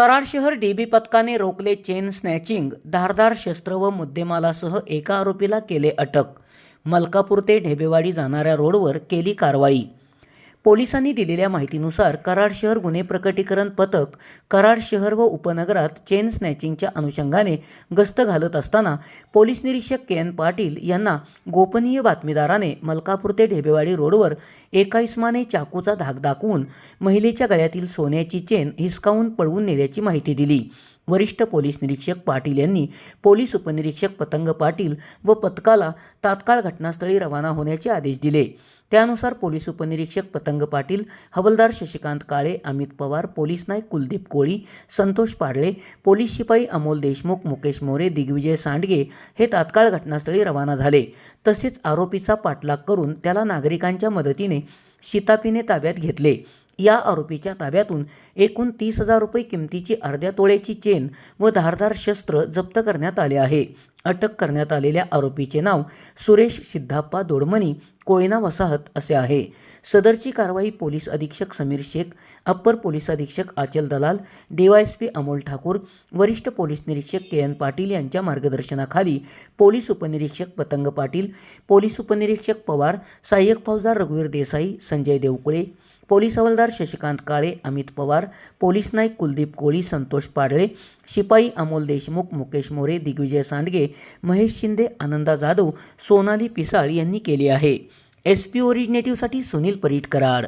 कराड शहर डीबी पथकाने रोखले चेन स्नॅचिंग धारदार शस्त्र व मुद्देमालासह एका आरोपीला केले अटक. मलकापूर ते ढेबेवाडी जाणाऱ्या रोडवर केली कारवाई. पोलिसांनी दिलेल्या माहितीनुसार कराड शहर गुन्हे प्रकटीकरण पथक कराड शहर व उपनगरात चेन स्नॅचिंगच्या अनुषंगाने गस्त घालत असताना पोलीस निरीक्षक के एन पाटील यांना गोपनीय बातमीदाराने मलकापूर ते ढेबेवाडी रोडवर एका इस्माने चाकूचा धाक दाखवून महिलेच्या गळ्यातील सोन्याची चेन हिसकावून पळवून नेल्याची माहिती दिली. वरिष्ठ पोलीस निरीक्षक पाटील यांनी पोलीस उपनिरीक्षक पतंग पाटील व पथकाला तात्काळ घटनास्थळी रवाना होण्याचे आदेश दिले. त्यानुसार पोलीस उपनिरीक्षक पतंग पाटील हवलदार शशिकांत काळे अमित पवार पोलीस नाईक कुलदीप कोळी संतोष पाडळे पोलीस शिपाई अमोल देशमुख मुकेश मोरे दिग्विजय सांडगे हे तात्काळ घटनास्थळी रवाना झाले. तसेच आरोपीचा पाठलाग करून त्याला नागरिकांच्या मदतीने शितापीने ताब्यात घेतले. या आरोपीच्या ताब्यातून एकूण तीस हजार रुपये किमतीची अर्ध्या तोळ्याची चेन व धारदार शस्त्र जप्त करण्यात आले आहे. अटक करण्यात आलेल्या आरोपीचे नाव सुरेश सिद्धाप्पा दोडमणी कोयना वसाहत असे आहे. सदरची कारवाई पोलीस अधीक्षक समीर शेख अप्पर पोलीस अधीक्षक आचल दलाल डीवायएसपी अमोल ठाकूर वरिष्ठ पोलीस निरीक्षक के एन पाटील यांच्या मार्गदर्शनाखाली पोलीस उपनिरीक्षक पतंग पाटील पोलीस उपनिरीक्षक पवार सहाय्यक फौजदार रघुवीर देसाई संजय देवकुळे पोलीस हवालदार शशिकांत काळे अमित पवार पोलीस नाईक कुलदीप कोळी संतोष पाडळे शिपाई अमोल देशमुख मुकेश मोरे दिग्विजय सांडगे महेश शिंदे आनंदा जाधव सोनाली पिसाळ यांनी केली आहे. एस पी ओरिजिनेटिव्हसाठी सुनील परीट कराड.